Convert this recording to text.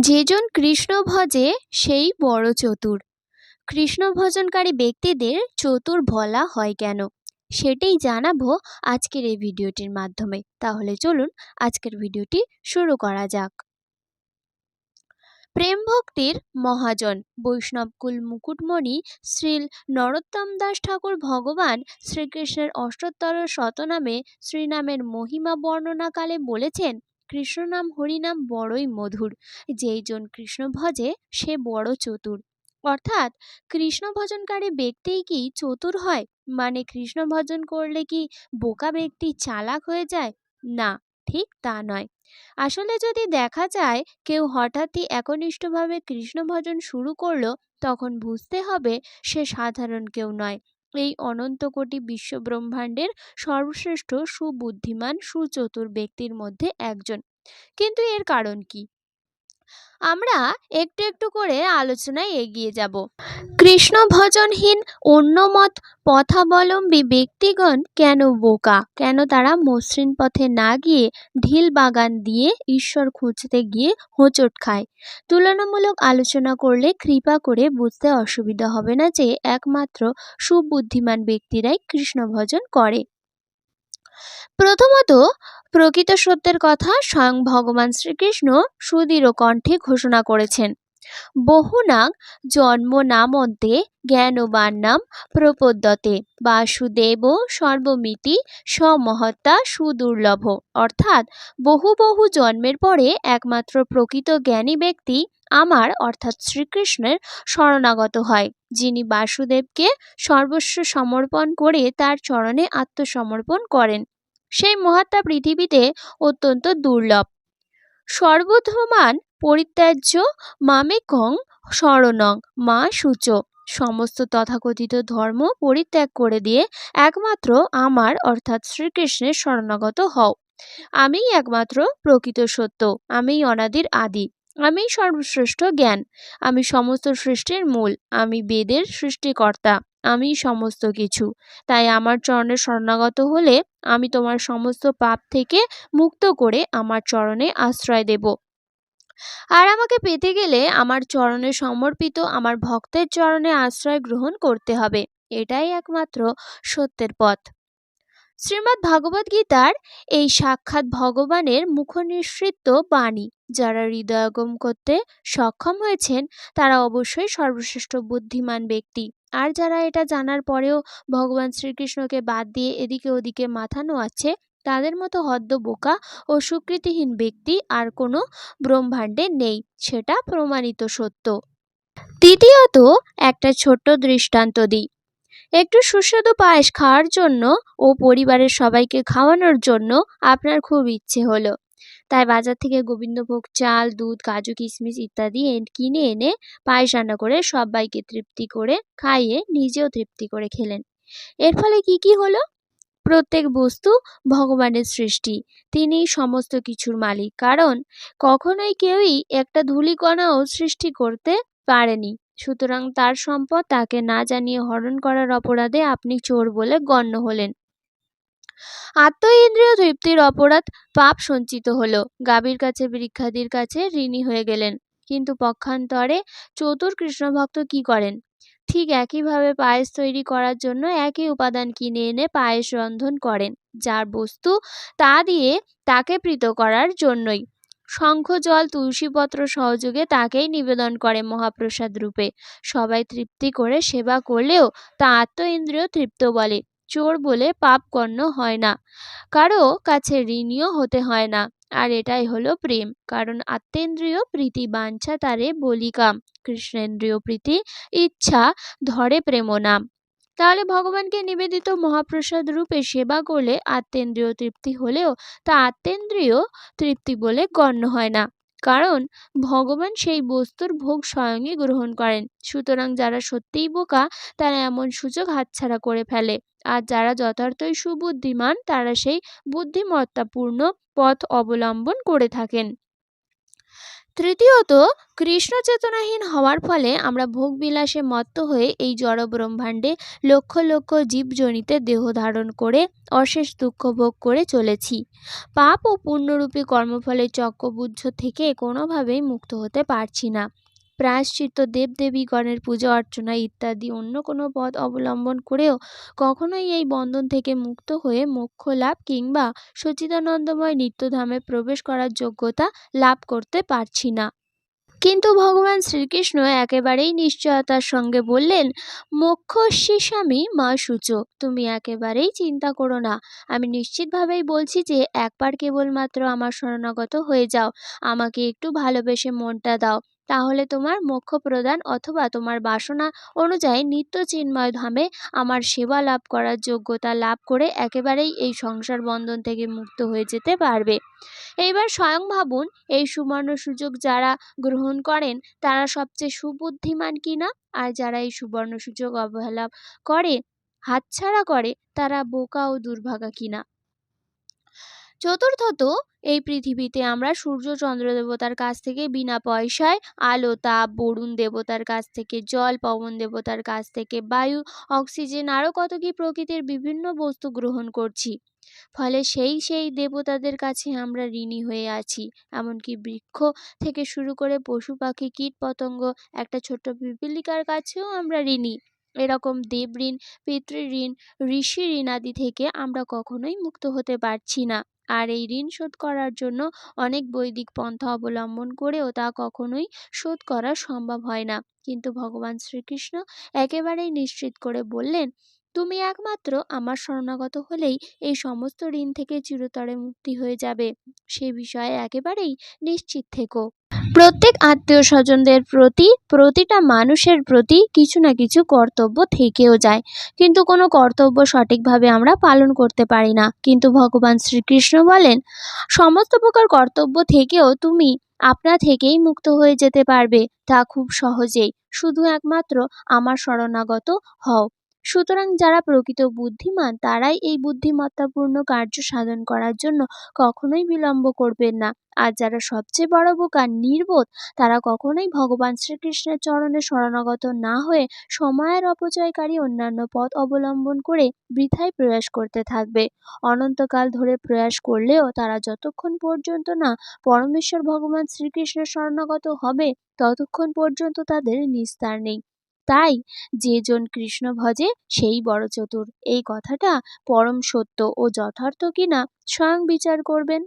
যেজন কৃষ্ণ ভজে সেই বড় চতুর। কৃষ্ণ ভজনকারী ব্যক্তিদের চতুর বলা হয় কেন? সেটাই জানাব আজকের এই ভিডিওটির মাধ্যমে। তাহলে চলুন আজকের ভিডিওটি শুরু করা যাক। প্রেম ভক্তির মহাজন বৈষ্ণবকুল মুকুটমণি শ্রী নরোত্তম দাস ঠাকুর ভগবান শ্রীকৃষ্ণের অষ্টোত্তর শতনামে শ্রীনামের মহিমা বর্ণনাকালে বলেছেন কৃষ্ণ নাম হরিনাম বড়ই মধুর। যেইজন কৃষ্ণ ভজে, সে বড় চতুর। অর্থাৎ কৃষ্ণ ভজনকারী ব্যক্তিই কি চতুর হয়? মানে কৃষ্ণ ভজন করলে কি বোকা ব্যক্তি চালাক হয়ে যায়? না, ঠিক তা নয়। আসলে যদি দেখা যায়, কেউ হঠাৎই একনিষ্ঠভাবে কৃষ্ণ ভজন শুরু করল, তখন বুঝতে হবে সে সাধারণ কেউ নয়। এই অনন্ত কোটি বিশ্ব ব্রহ্মাণ্ডের সর্বশ্রেষ্ঠ সুবুদ্ধিমান, সুচতুর ব্যক্তির মধ্যে একজন। কিন্তু এর কারণ কি? আমরা একটু একটু করে আলোচনায় এগিয়ে যাব। কৃষ্ণ ভজনহীন অন্যমত পথাবলম্বী ব্যক্তিগণ কেন বোকা? কেন তারা মসৃণ পথে না গিয়ে ঢিল বাগান দিয়ে ঈশ্বর খুঁজতে গিয়ে হোঁচট খায়? তুলনামূলক আলোচনা করলে কৃপা করে বুঝতে অসুবিধা হবে না যে একমাত্র সুবুদ্ধিমান ব্যক্তিরাই কৃষ্ণ ভজন করে। প্রথমত, প্রকৃত সত্যের কথা স্বয়ং ভগবান শ্রীকৃষ্ণ সুদৃঢ় কণ্ঠে ঘোষণা করেছেন। বহুনাং জন্ম নামন্তে জ্ঞানবান নাম প্রপদ্যতে। বাসুদেব সর্বমিতি সমহত্তা সুদুর্লভ। অর্থাৎ বহু বহু জন্মের পরে একমাত্র প্রকৃত জ্ঞানী ব্যক্তি আমার, অর্থাৎ শ্রীকৃষ্ণের, শরণাগত হয়, যিনি বাসুদেবকে সর্বস্ব সমর্পণ করে তার চরণে আত্মসমর্পণ করেন। সেই মহাত্মা পৃথিবীতে অত্যন্ত দুর্লভ। সর্বধমান, পরিত্যাজ্য, মামেকং, শরণং, মা সূচ, সমস্ত তথাকথিত ধর্ম পরিত্যাগ করে দিয়ে একমাত্র আমার, অর্থাৎ শ্রীকৃষ্ণের, শরণাগত হও। আমিই একমাত্র প্রকৃত সত্য, আমিই অনাদির আদি। আমি সর্বশ্রেষ্ঠ জ্ঞান। আমি সমস্ত সৃষ্টির মূল। আমি বেদের সৃষ্টিকর্তা। আমি সমস্ত কিছু। তাই আমার চরণে শরণাগত হলে আমি তোমার সমস্ত পাপ থেকে মুক্ত করে আমার চরণে আশ্রয় দেব। আর আমাকে পেতে গেলে আমার চরণে সমর্পিত আমার ভক্তের চরণে আশ্রয় গ্রহণ করতে হবে। এটাই একমাত্র সত্যের পথ। শ্রীমদ্ ভাগবত গীতার এই সাক্ষাৎ ভগবানের মুখনিসৃত বাণী। যারা হৃদয়গম করতে সক্ষম হয়েছেন, তারা অবশ্যই সর্বশ্রেষ্ঠ বুদ্ধিমান ব্যক্তি। আর যারা এটা জানার পরেও ভগবান শ্রীকৃষ্ণকে বাদ দিয়ে এদিকে ওদিকে মাথা নোয়াচ্ছে, তাদের মতো হদ্দ বোকা ও স্বীকৃতিহীন ব্যক্তি আর কোনো ব্রহ্মাণ্ডে নেই, সেটা প্রমাণিত সত্য। তৃতীয়ত, একটা ছোট্ট দৃষ্টান্ত দিই। একটু সুস্বাদু পায়েস খাওয়ার জন্য ও পরিবারের সবাইকে খাওয়ানোর জন্য আপনার খুব ইচ্ছে হলো। তাই বাজার থেকে গোবিন্দভোগ চাল, দুধ, কাজু, কিশমিশ ইত্যাদি কিনে এনে পায়েস রান্না করে সবাইকে তৃপ্তি করে খাইয়ে নিজেও তৃপ্তি করে খেলেন। এর ফলে কি কি হলো? প্রত্যেক বস্তু ভগবানের সৃষ্টি, তিনি সমস্ত কিছুর মালিক। কারণ কখনোই কেউই একটা ধূলিকণাও সৃষ্টি করতে পারেনি। সুতরাং তার সম্পদ তাকে না জানিয়ে হরণ করার অপরাধে আপনি চোর বলে গণ্য হলেন। আত্ম ইন্দ্রিয় তৃপ্তির অপরাধ পাপ সঞ্চিত হলো। গাভীর কাছে, বৃক্ষাদির কাছে ঋণী হয়ে গেলেন। কিন্তু পক্ষান্তরে চতুর কৃষ্ণভক্ত কি করেন? ঠিক একইভাবে পায়েস তৈরি করার জন্য একই উপাদান কিনে এনে পায়েস রন্ধন করেন, যার বস্তু তা দিয়ে তাকে প্রীত করার জন্যই। শঙ্খ, জল, তুলসীপত্র সহযোগে তাকেই নিবেদন করে মহাপ্রসাদ রূপে। সবাই তৃপ্তি করে সেবা করলেও তা আত্ম ইন্দ্রিয় তৃপ্ত বলে। চোর বলে পাপ গণ্য হয় না। কারও কাছে ঋণীয় হতে হয় না। আর এটাই হলো প্রেম। কারণ আত্মেন্দ্রিয় প্রীতি বাঞ্ছা তারে বলিকাম। কৃষ্ণেন্দ্রীয় প্রীতি ইচ্ছা ধরে প্রেম নাম। তাহলে ভগবানকে নিবেদিত মহাপ্রসাদ রূপে সেবা করলে আত্মেন্দ্রীয় তৃপ্তি হলেও তা আত্মেন্দ্রীয় তৃপ্তি বলে গণ্য হয় না। কারণ ভগবান সেই বস্তুর ভোগ স্বয়ংই গ্রহণ করেন। সুতরাং যারা সত্যিই বোকা, তারা এমন সুযোগ হাতছাড়া করে ফেলে। আর যারা যথার্থই সুবুদ্ধিমান, তারা সেই বুদ্ধিমত্তাপূর্ণ পথ অবলম্বন করে থাকেন। তৃতীয়ত কৃষ্ণ চেতনাহীন হওয়ার ফলে আমরা ভোগবিলাসে মত্ত হয়ে এই জড় ব্রহ্মাণ্ডে লক্ষ লক্ষ জীবজনিতে দেহ ধারণ করে অশেষ দুঃখ ভোগ করে চলেছি। পাপ ও পূর্ণরূপী কর্মফলের চক্রবুদ্ধ থেকে কোনোভাবেই মুক্ত হতে পারছি না। প্রায়শ্চিত্ত দেবদেবীগণের পূজা, অর্চনা ইত্যাদি অন্য কোনো পথ অবলম্বন করেও কখনোই এই বন্ধন থেকে মুক্ত হয়ে মোক্ষ লাভ কিংবা সচিদানন্দময় নিত্যধামে প্রবেশ করার যোগ্যতা লাভ করতে পারছি না। কিন্তু ভগবান শ্রীকৃষ্ণ একেবারেই নিশ্চয়তার সঙ্গে বললেন মোক্ষশিসামি মা সূচো, তুমি একেবারেই চিন্তা করো না। আমি নিশ্চিতভাবেই বলছি যে, একবার কেবলমাত্র আমার শরণাগত হয়ে যাও। আমাকে একটু ভালোবেসে মনটা দাও। তাহলে তোমার মোক্ষ প্রদান অথবা তোমার বাসনা অনুযায়ী নিত্য চিন্ময় ধামে আমার সেবা লাভ করার যোগ্যতা লাভ করে একেবারেই এই সংসার বন্ধন থেকে মুক্ত হয়ে যেতে পারবে। এইবার স্বয়ং ভাবুন, এই সুবর্ণ সুযোগ যারা গ্রহণ করেন, তারা সবচেয়ে সুবুদ্ধিমান কিনা? আর যারা এই সুবর্ণ সুযোগ অবহেলা করে, হাতছাড়া করে, তারা বোকা ও দুর্ভাগা কিনা? চতুর্থত, এই পৃথিবীতে আমরা সূর্য চন্দ্র দেবতার কাছ থেকে বিনা পয়সায় আলো, তাপ, বরুণ দেবতার কাছ থেকে জল, পবন দেবতার কাছ থেকে বায়ু, অক্সিজেন আরও কত কি প্রকৃতির বিভিন্ন বস্তু গ্রহণ করছি। ফলে সেই সেই দেবতাদের কাছে আমরা ঋণী হয়ে আছি। এমনকি বৃক্ষ থেকে শুরু করে পশু পাখি, কীট পতঙ্গ, একটা ছোট্ট পিপিলিকার কাছেও আমরা ঋণী। এরকম দেব ঋণ পিতৃঋণ ঋষি ঋণ আদি থেকে আমরা কখনোই মুক্ত হতে পারছি না। আর এই ঋণ শোধ করার জন্য অনেক বৈদিক পন্থা অবলম্বন করেও তা কখনোই শোধ করা সম্ভব হয় না। কিন্তু ভগবান শ্রীকৃষ্ণ একেবারেই নিশ্চিত করে বললেন তুমি একমাত্র আমার শরণাগত হলেই এই সমস্ত ঋণ থেকে চিরতরে মুক্তি হয়ে যাবে। সে বিষয়ে একেবারেই নিশ্চিত থেকো। প্রত্যেক আত্মীয় স্বজনদের প্রতি, প্রতিটা মানুষের প্রতি কিছু না কিছু কর্তব্য থেকেও যায়। কিন্তু কোনো কর্তব্য সঠিকভাবে আমরা পালন করতে পারি না। কিন্তু ভগবান শ্রীকৃষ্ণ বলেন, সমস্ত প্রকার কর্তব্য থেকেও তুমি আপনা থেকেই মুক্ত হয়ে যেতে পারবে। তা খুব সহজেই। শুধু একমাত্র আমার শরণাগত হও। সুতরাং যারা প্রকৃত বুদ্ধিমান, তারাই এই বুদ্ধিমত্তাপূর্ণ কার্য সাধন করার জন্য কখনোই বিলম্ব করবেন না। আর যারা সবচেয়ে বড় বোকা, নির্বোধ, তারা কখনোই ভগবান শ্রীকৃষ্ণের চরণে শরণাগত না হয়ে সময়ের অপচয়কারী অন্যান্য পথ অবলম্বন করে বৃথায় প্রয়াস করতে থাকবে। অনন্তকাল ধরে প্রয়াস করলেও তারা যতক্ষণ পর্যন্ত না পরমেশ্বর ভগবান শ্রীকৃষ্ণের শরণাগত হবে, ততক্ষণ পর্যন্ত তাদের নিস্তার নেই। তাই যে জন কৃষ্ণ ভজে সেই বড় চতুর। এই কথাটা পরম সত্য ও যথার্থ কিনা স্বয়ং বিচার করবেন।